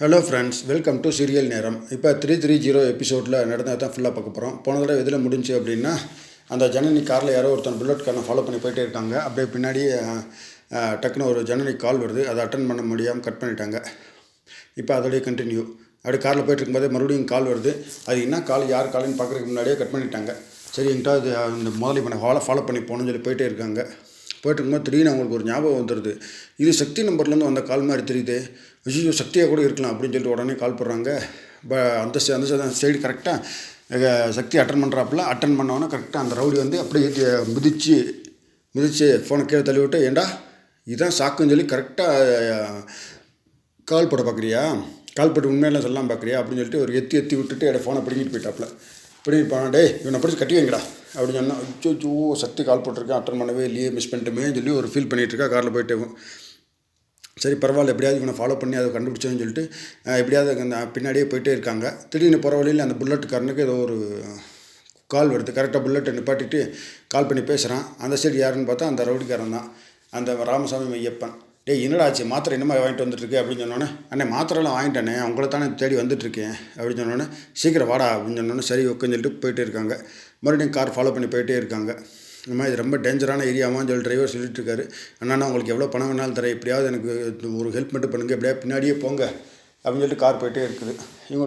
Hello friends welcome to serial நேரம் இப்போ three three zero எபிசோடில் நடந்ததை தான் ஃபுல்லாக பார்க்க போகிறோம் போன தடவை எதில் முடிஞ்சு அப்படின்னா அந்த ஜனனி காரில் யாரோ ஒருத்தன் புல்லட் காரில் ஃபாலோ பண்ணி போயிட்டே இருக்காங்க. அப்படியே பின்னாடி டக்குனு டக்குன்னு ஒரு ஜனனி கால் வருது. அதை அட்டன் பண்ண முடியாமல் கட் பண்ணிட்டாங்க. இப்போ அதோடைய கண்டினியூ அப்படியே காரில் போயிட்டுருக்கும்போது மறுபடியும் கால் வருது. அது என்ன கால் யார் காலுன்னு பார்க்குறதுக்கு முன்னாடியே கட் பண்ணிட்டாங்க. சரி என்கிட்ட அது இந்த முதலாளி பண்ண ஃபாலோ ஃபாலோ பண்ணி போகணும்னு சொல்லி போயிட்டே இருக்காங்க. போயிட்டுருக்கும்போது திடீர்னு அவங்களுக்கு ஒரு ஞாபகம் வந்துடுது. இது சக்தி நம்பர்லேருந்து வந்த கால் மாதிரி தெரியுது. ஐயோ சக்தியாக கூட இருக்கலாம் அப்படின்னு சொல்லிட்டு உடனே கால் பண்ணுறாங்க ப அந்த அந்த சைடு கரெக்டாக சக்தி அட்டன் பண்ணுறாப்புல அட்டன் பண்ணவொன்னே கரெக்டாக அந்த ரவுடி வந்து அப்படியே ஏத்தி, மிதிச்சு மிதிச்சு ஃபோனை கீழே தள்ளி விட்டு ஏண்டா இதுதான் சாக்குன்னு சொல்லி கரெக்டாக கால் போட பார்க்குறியா கால் போட்டு உண்மையெல்லாம் சொல்லலாம் பார்க்குறியா அப்படின்னு சொல்லிட்டு ஒரு எத்தி எத்தி விட்டுட்டு எட ஃபோனை பிடிங்கிட்டு போயிட்டாப்புல. பிடிங்கிட்டு போனா டே இவனை பிடிச்சி கட்டி வைங்கடா. அப்படின்னு சொன்னால் அச்சோ சக்தி கால் போட்டிருக்கேன் அட்டன் பண்ணவே இல்லையே மிஸ் பண்ணிட்டுமேன்னு சொல்லி ஒரு ஃபீல் பண்ணிகிட்ருக்கா காரில் போயிட்டு. சரி பரவாயில்ல எப்படியாவது இவனை ஃபாலோ பண்ணி அதை கண்டுபிடிச்சேன்னு சொல்லிட்டு எப்படியாவது அந்த பின்னாடியே போயிட்டே இருக்காங்க. திடீர்னு போகிற வழியில் அந்த புல்லட்டுக்காரனுக்கு ஏதோ ஒரு கால் வருது. கரெக்டாக புல்லட்டை நிப்பாட்டிட்டு கால் பண்ணி பேசுகிறான் அந்த சைடு யாருன்னு பார்த்தா அந்த ரவுடிக்காரன் தான். அந்த ராமசாமி மையப்பன். டேய் என்னடா ஆச்சு? மாத்திரை என்னமா வாங்கிட்டு வந்துட்டுருக்கு? அப்படின்னு சொன்னோன்னே அண்ணே மாத்திரைலாம் வாங்கிட்டானே உங்களை தானே தேடி வந்துட்டுருக்கேன். அப்படின்னு சொன்னோன்னே சீக்கிரம் வாடா அப்படின்னு சொன்னோன்னே சரி ஓகேன்னு சொல்லிட்டு போயிட்டே இருக்காங்க. மறுபடியும் கார் ஃபாலோ பண்ணி போயிட்டே இருக்காங்க. இந்த மாதிரி இது ரொம்ப டேஞ்சரான ஏரியாமான்னு சொல்லி டிரைவர் சொல்லிட்டு இருக்காரு. அண்ணா உங்களுக்கு எவ்வளோ பணம் வேணாலும் தரேன். எப்படியாவது எனக்கு ஒரு ஹெல்ப் மட்டும் பண்ணுங்கள் எப்படியா பின்னாடியே போங்க அப்படின்னு சொல்லிட்டு கார் போயிட்டே இருக்குது. இவங்க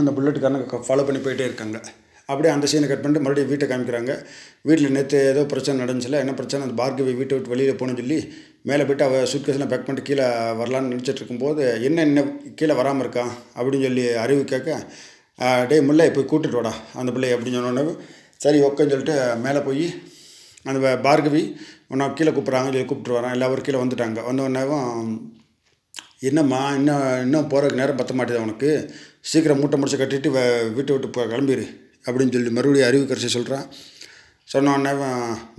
அந்த புல்லட்டுக்காரனை ஃபாலோ பண்ணி போயிட்டே இருக்காங்க. அப்படியே அந்த சீனை கட் பண்ணிட்டு மறுபடியும் வீட்டை காமிக்கிறாங்க. வீட்டில் நேற்று ஏதோ பிரச்சனை நடந்துச்சுல என்ன பிரச்சனை? அந்த பார்கவி வீட்டை விட்டு வெளியில் போகணும்னு சொல்லி மேலே போய்ட்டு அவள் சூட்கேஸ்லாம் பேக் பண்ணிட்டு கீழே வரலான்னு நினச்சிட்டு இருக்கும்போது என்ன என்ன கீழே வராமல் இருக்கான் அப்படின்னு சொல்லி அறிவு கேட்க டே டேய் முல்லை போய் கூப்பிட்டுட்டு வாடா. அந்த பிள்ளை அப்படின்னு சொன்னோன்னே சரி ஓகேன்னு சொல்லிட்டு மேலே போய் அந்த பார்கவி உன்னை கீழே கூப்பிட்றாங்க சொல்லி கூப்பிட்டு வரான். எல்லாரும் கீழே வந்துட்டாங்க. வந்தோடனேவும் என்னம்மா இன்னும் இன்னும் போகிறதுக்கு நேரம் பத்த மாட்டேது உனக்கு? சீக்கிரம் மூட்டை முடிச்சு கட்டிட்டு வீட்டை விட்டு போ கிளம்பிடு அப்படின்னு சொல்லி மறுபடியும் அறிவு சொல்கிறான் சொன்னோடனே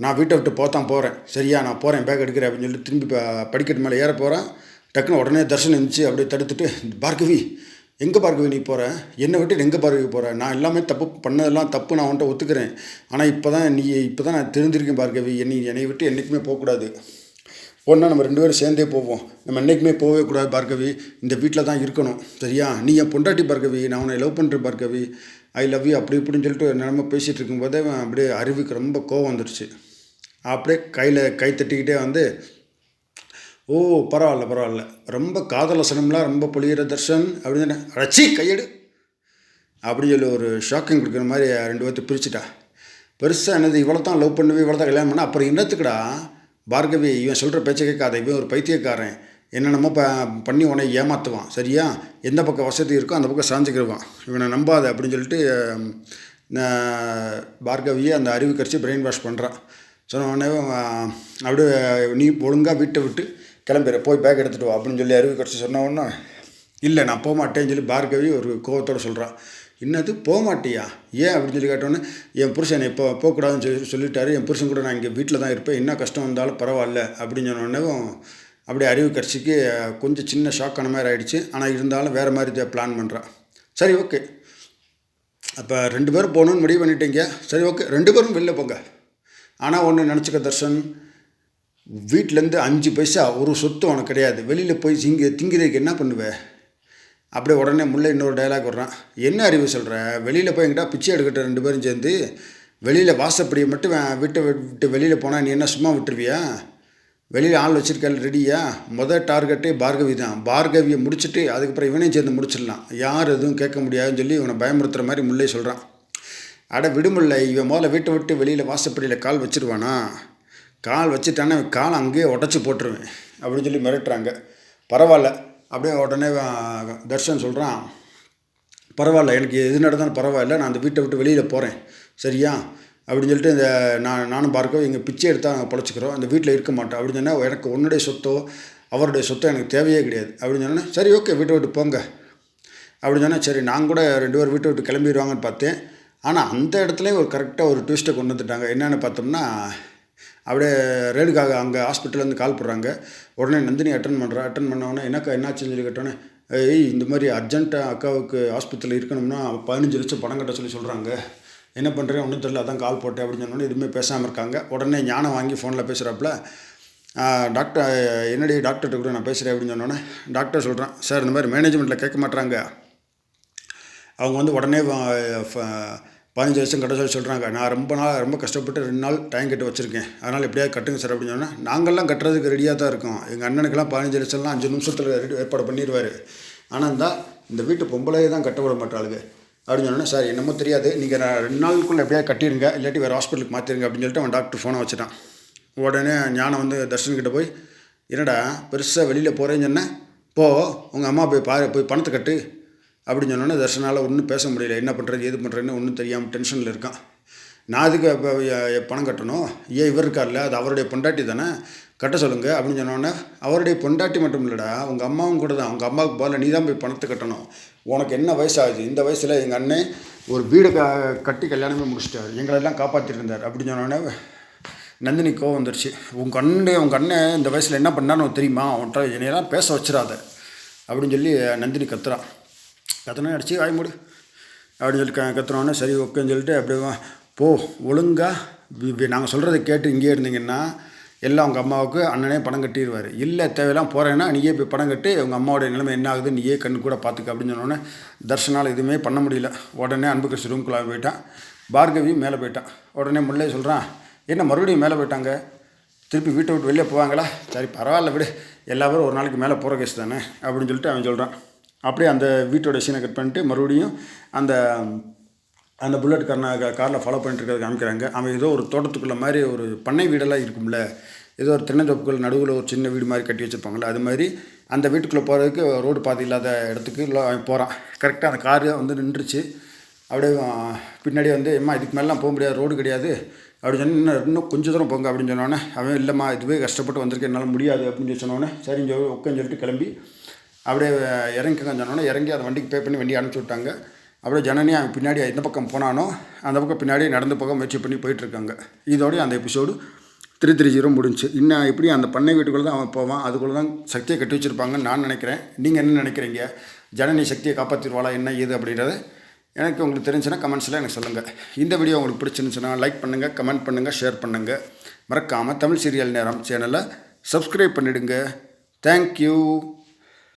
நான் வீட்டை விட்டு போத்தான் போகிறேன் சரியா நான் போகிறேன் பேக் எடுக்கிறேன் அப்படின்னு சொல்லி திரும்பி படிக்கட்டு மேலே ஏற போகிறேன் டக்குன்னு உடனே தர்ஷன் இருந்துச்சு. அப்படியே தடுத்துட்டு பார்கவி எங்கே பார்க்கவே நீ போகிற என்னை விட்டு எங்கே பார்க்கவே போகிற நான் எல்லாமே தப்பு பண்ணதெல்லாம் தப்பு நான் உன்ட்ட ஒத்துக்கிறேன். ஆனால் இப்போ தான் நீ இப்போ தான் நான் தெரிஞ்சிருக்கேன் பார்கவி. என்னை என்னை விட்டு என்றைக்குமே போகக்கூடாது. ஒன்றா நம்ம ரெண்டு பேரும் சேர்ந்தே போவோம். நம்ம என்றைக்குமே போகவே கூடாது பார்கவி. இந்த வீட்டில் தான் இருக்கணும். சரியா? நீ என் பொண்டாட்டி பார்கவி. நான் உன்னை லவ் பண்ணுற பார்கவி. ஐ லவ் யூ அப்படி இப்படின்னு சொல்லிட்டு நிலம பேசிகிட்டு இருக்கும்போதே அப்படியே அறிவுக்கு ரொம்ப கோவம் வந்துடுச்சு அப்படியே கையில் கை தட்டிக்கிட்டே வந்து ஓ பரவாயில்ல பரவாயில்ல. ரொம்ப காதலசனம்லாம் ரொம்ப பொழியிற தர்ஷன் அப்படின்னு ரச்சி கையெடு. அப்படின்னு சொல்லி ஒரு ஷாக்கிங் கொடுக்குற மாதிரி ரெண்டு பேர்த்து பிரிச்சுட்டா. பெருசாக என்னது இவ்வளோ தான் லவ் பண்ணுவே இவ்வளோ தான் கல்யாணம் பண்ண? அப்புறம் என்னத்துக்குடா? பார்கவி இவன் சொல்கிற பேச்சை கேட்காத இவன் ஒரு பைத்தியக்காரன். என்னென்னமோ ப பண்ணி உன்னை ஏமாற்றுவான் சரியா? எந்த பக்கம் வசதி இருக்கோ அந்த பக்கம் சாஞ்சிக்கிடுவான் இவனை நம்பாத அப்படின்னு சொல்லிட்டு பார்கவியை அந்த அறிவு கரிச்சு பிரெயின் வாஷ் பண்ணுறான் சொன்ன உடனே அப்படியே நீ ஒழுங்காக வீட்டை விட்டு கிளம்புற போய் பேக் எடுத்துகிட்டு வா அப்படின்னு சொல்லி அறிவு கட்சி சொன்ன உடனே இல்லை நான் போக மாட்டேன்னு சொல்லி பார்கவி ஒரு கோவத்தோடு சொல்கிறான் என்னது போக மாட்டியா? ஏன்? அப்படின்னு சொல்லி கேட்டோன்னே என் புருஷன் என்னை இப்போ போகக்கூடாதுன்னு சொல்லி சொல்லிட்டாரு. என் புருஷன் கூட நான் இங்கே வீட்டில் தான் இருப்பேன். என்ன கஷ்டம் வந்தாலும் பரவாயில்ல. அப்படின்னு சொன்னோடனேவும் அப்படியே அறிவு கட்சிக்கு கொஞ்சம் சின்ன ஷாக்கான மாதிரி ஆகிடுச்சு ஆனால் இருந்தாலும் வேறு மாதிரி பிளான் பண்ணுறான் சரி ஓகே அப்போ ரெண்டு பேரும் போகணுன்னு முடிவு பண்ணிட்டீங்க. சரி ஓகே ரெண்டு பேரும் வெளில போங்க. ஆனால் ஒன்று நினச்சிக்க தர்ஷன். வீட்டிலேருந்து அஞ்சு பைசா ஒரு சொத்து உனக்கு கிடையாது. வெளியில் போய் திங்க திங்கிறதுக்கு என்ன பண்ணுவ? அப்படியே உடனே முல்லை இன்னொரு டைலாக் விட்றான் என்ன அறிவு சொல்கிற வெளியில் போய் எங்கிட்ட பிச்சை எடுக்கிட்ட ரெண்டு பேரும் சேர்ந்து வெளியில் வாசப்படியை மட்டும் வீட்டை விட்டு வெளியில் போனால் நீ என்ன சும்மா விட்டுருவியா? வெளியில் ஆள் வச்சுருக்காள் ரெடியா? மொதல் டார்கெட்டே பார்கவி தான். பார்கவியை முடிச்சுட்டு அதுக்கப்புறம் இவனையும் சேர்ந்து முடிச்சிடலாம். யார் எதுவும் கேட்க முடியாதுன்னு சொல்லி இவனை பயமுறுத்துகிற மாதிரி முல்லை சொல்கிறான் அட விடுமுல்லை இவன் முதல்ல வீட்டை விட்டு வெளியில் வாசப்படியில் கால் வச்சிருவானா? கால் வச்சுட்டானே கால் அங்கேயே உடச்சி போட்டுருவேன் அப்படின்னு சொல்லி மிரட்டுறாங்க. பரவாயில்ல. அப்படியே உடனே தர்ஷன் சொல்கிறான் பரவாயில்ல எனக்கு எது நடந்தாலும் பரவாயில்ல நான் அந்த வீட்டை விட்டு வெளியில் போகிறேன் சரியா? அப்படின்னு சொல்லிட்டு இந்த நான் நானும் பார்க்க எங்கள் பிச்சை எடுத்து நாங்கள் பொழைச்சிக்கிறோம். அந்த வீட்டில் இருக்க மாட்டோம். அப்படின்னு சொன்னால் எனக்கு உன்னுடைய சொத்தோ அவருடைய சொத்தோ எனக்கு தேவையே கிடையாது. அப்படின்னு சொன்னால் சரி ஓகே வீட்டை விட்டு போங்க. அப்படின்னு சொன்னால் சரி நான் கூட ரெண்டு பேர் வீட்டை விட்டு கிளம்பிடுவாங்கன்னு பார்த்தேன். ஆனால் அந்த இடத்துல ஒரு கரெக்டாக ஒரு ட்விஸ்ட்டை கொண்டு வந்துட்டாங்க. என்னென்னு பார்த்தோம்னா அப்படியே ரேடுக்காக அங்கே ஹாஸ்பிட்டல்லேருந்து கால் போடுறாங்க. உடனே நந்தினி அட்டன் பண்ணுறா அட்டன் பண்ணவொடனே என்னக்கா என்னாச்சுன்னு சொல்லி கேட்டோன்னே ஏய் இந்த மாதிரி அர்ஜென்ட்டாக அக்காவுக்கு ஹாஸ்பிட்டலில் இருக்கணும்னா பதினஞ்சு லட்சம் பணம் கட்ட சொல்லி சொல்கிறாங்க என்ன பண்ணுறேன் ஒன்றும் தெரியல அதான் கால் போட்டேன் அப்படின்னு சொன்னோன்னே எதுவுமே பேசாமல் இருக்காங்க. உடனே ஞானம் வாங்கி ஃபோனில் பேசுகிறாப்புல டாக்டர் என்னடி டாக்டர்கிட்ட கூட நான் பேசுகிறேன் அப்படின்னு சொன்னோன்னே டாக்டர் சொல்கிறேன் சார் இந்த மாதிரி மேனேஜ்மெண்ட்டில் கேட்க மாட்டுறாங்க அவங்க வந்து உடனே ஃப- பதினஞ்சு வருஷம் கட்ட சொல்லி சொல்கிறாங்க நான் ரொம்ப நாள் ரொம்ப கஷ்டப்பட்டு ரெண்டு நாள் டைம் கட்டு வச்சுருக்கேன். அதனால் எப்படியாவது கட்டுங்க சார் அப்படின்னு சொன்னால் நாங்கள்லாம் கட்டுறதுக்கு ரெடியாக தான் இருக்கோம். எங்கள் அண்ணனுக்கெல்லாம் பதினஞ்சு லட்சம்லாம் அஞ்சு நிமிஷத்தில் ரெடி ஏற்பாடு பண்ணிடுவார் ஆனால் இருந்தால் இந்த வீட்டு பொம்பளையே தான் கட்ட விட மாட்டாளுங்க அப்படின்னு சொன்னோன்னே சார் என்னமோ தெரியாது. நீங்கள் நான் ரெண்டு நாளுக்குள்ளே எப்படியாவது கட்டிடுங்க இல்லாட்டி வேறு ஹாஸ்பிட்டலுக்கு மாற்றிருங்க அப்படின்னு சொல்லிட்டு அவன் டாக்டர் ஃபோனை வச்சுட்டான். உடனே ஞானம் வந்து தர்ஷன்கிட்ட போய் என்னடா பெருசாக வெளியில் போகிறேன்னு சொன்னேன். போ உங்கள் அம்மா போய் பாரு போய் பணத்தை கட்டு. அப்படின்னு சொன்னோன்னே தர்ஷனால் ஒன்றும் பேச முடியல. என்ன பண்ணுறது ஏது பண்ணுறதுன்னு ஒன்றும் தெரியாமல் டென்ஷனில் இருக்கான். நான் அதுக்கு இப்போ பணம் கட்டணும்? ஏன் இவர் இருக்கார்ல? அது அவருடைய பொண்டாட்டி தானே? கட்ட சொல்லுங்க அப்படின்னு சொன்னோன்னே அவருடைய பொண்டாட்டி மட்டும் இல்லைடா உங்கள் அம்மாவும் கூட தான். அவங்க அம்மாவுக்கு போகல நீ தான் போய் பணத்தை கட்டணும். உனக்கு என்ன வயசாகுது? இந்த வயசில் எங்கள் அண்ணன் ஒரு வீடு க கட்டி கல்யாணமே முடிச்சிட்டார். எங்களெல்லாம் காப்பாற்றிட்டு இருந்தார். அப்படின்னு சொன்னோன்னே நந்தினி கோவம் வந்துருச்சு. உங்கள் அண்ணன் உங்கள் அண்ணன் இந்த வயசில் என்ன பண்ணான்னு உனக்கு தெரியுமா? அவன்கிட்ட என்னையெல்லாம் பேச வச்சிடாத. அப்படின்னு சொல்லி நந்தினி கத்துறான் கத்தனை அடிச்சு வாய் மூடு. அப்படின்னு சொல்லி க கத்துனோடனே சரி ஓகேன்னு சொல்லிட்டு அப்படியே போ ஒழுங்காக நாங்கள் சொல்கிறத கேட்டு இங்கேயே இருந்தீங்கன்னா எல்லாம் உங்கள் அம்மாவுக்கு அண்ணனே பணம் கட்டிடுவார் இல்லை தேவையெல்லாம் போகிறேன்னா நீயே போய் பணம் கட்டி உங்கள் அம்மாவோட நிலைமை என்ன ஆகுது நீயே கண்ணு கூட பார்த்துக்க அப்படின்னு சொன்னோடனே தர்ஷனால் எதுவுமே பண்ண முடியல. உடனே அன்பு கிருஷ்ண ரூம்குள்ளே போயிட்டான். பார்கவி மேலே போயிட்டான். உடனே முல்லை சொல்கிறான் என்ன மறுபடியும் மேலே போயிட்டாங்க? திருப்பி வீட்டை விட்டு வெளியே போவாங்களா? சரி பரவாயில்ல விடு. எல்லா பேரும் ஒரு நாளைக்கு மேலே போகிற கேஸ் தானே? அப்படின்னு சொல்லிட்டு அவன் சொல்கிறான் அப்படியே அந்த வீட்டோட சீனை கட் பண்ணிட்டு மறுபடியும் அந்த அந்த புல்லட் காரனை காரில் ஃபாலோ பண்ணிட்டு இருக்கிறத காமிக்கிறாங்க. அவன் ஏதோ ஒரு தோட்டத்துக்குள்ள மாதிரி ஒரு பண்ணை வீடெல்லாம் இருக்கும்ல. ஏதோ ஒரு தென்னந்தோப்புகள் நடுவில் ஒரு சின்ன வீடு மாதிரி கட்டி வச்சுருப்பாங்களே அது மாதிரி அந்த வீட்டுக்குள்ளே போகிறதுக்கு ரோடு பாதை இல்லாத இடத்துக்கு இல்லை அவன் போகிறான் கரெக்டாக அந்த காரு வந்து நின்றுச்சு. அப்படியே பின்னாடி வந்து எம்மா இதுக்கு மேலாம் போக முடியாது ரோடு கிடையாது. அப்படின்னு சொன்ன இன்னும் இன்னும் கொஞ்சம் தூரம் போங்க அப்படின்னு சொன்னோன்னே அவன் இல்லைம்மா இதுவே கஷ்டப்பட்டு வந்திருக்கேன் என்னால் முடியாது அப்படின்னு சொல்லி சொன்னோன்னே சரின்னு சொல்லி உட்காந்து சொல்லிட்டு கிளம்பி அப்படியே இறங்கிக்கங்க சொன்னோன்னே இறங்கி அந்த வண்டிக்கு பே பண்ணி வண்டி அனுப்பிச்சி விட்டாங்க. அப்படியே ஜனனி அவன் பின்னாடி எந்த பக்கம் போனானோ அந்த பக்கம் பின்னாடி நடந்து போக முயற்சி பண்ணி போயிட்டுருக்காங்க இதோடய அந்த எபிசோடு த்ரீ த்ரீ ஜீரோ முடிஞ்சு. இன்னும் எப்படி அந்த பண்ணை வீட்டுக்குள்ளே தான் அவன் போவான் அதுக்குள்ளே தான் சக்தியை கட்டி வச்சுருப்பாங்கன்னு நான் நினைக்கிறேன். நீங்கள் என்ன நினைக்கிறீங்க? ஜனனி சக்தியை காப்பாற்றிடுவாளா என்ன ஏது அப்படின்றத எனக்கு உங்களுக்கு தெரிஞ்சுன்னா கமெண்ட்ஸில் எனக்கு சொல்லுங்கள் இந்த வீடியோ உங்களுக்கு பிடிச்சிருந்துச்சுன்னா லைக் பண்ணுங்கள் கமெண்ட் பண்ணுங்கள் ஷேர் பண்ணுங்கள் மறக்காமல் தமிழ் சீரியல் நேரம் சேனலை சப்ஸ்கிரைப் பண்ணிவிடுங்க தேங்க்யூ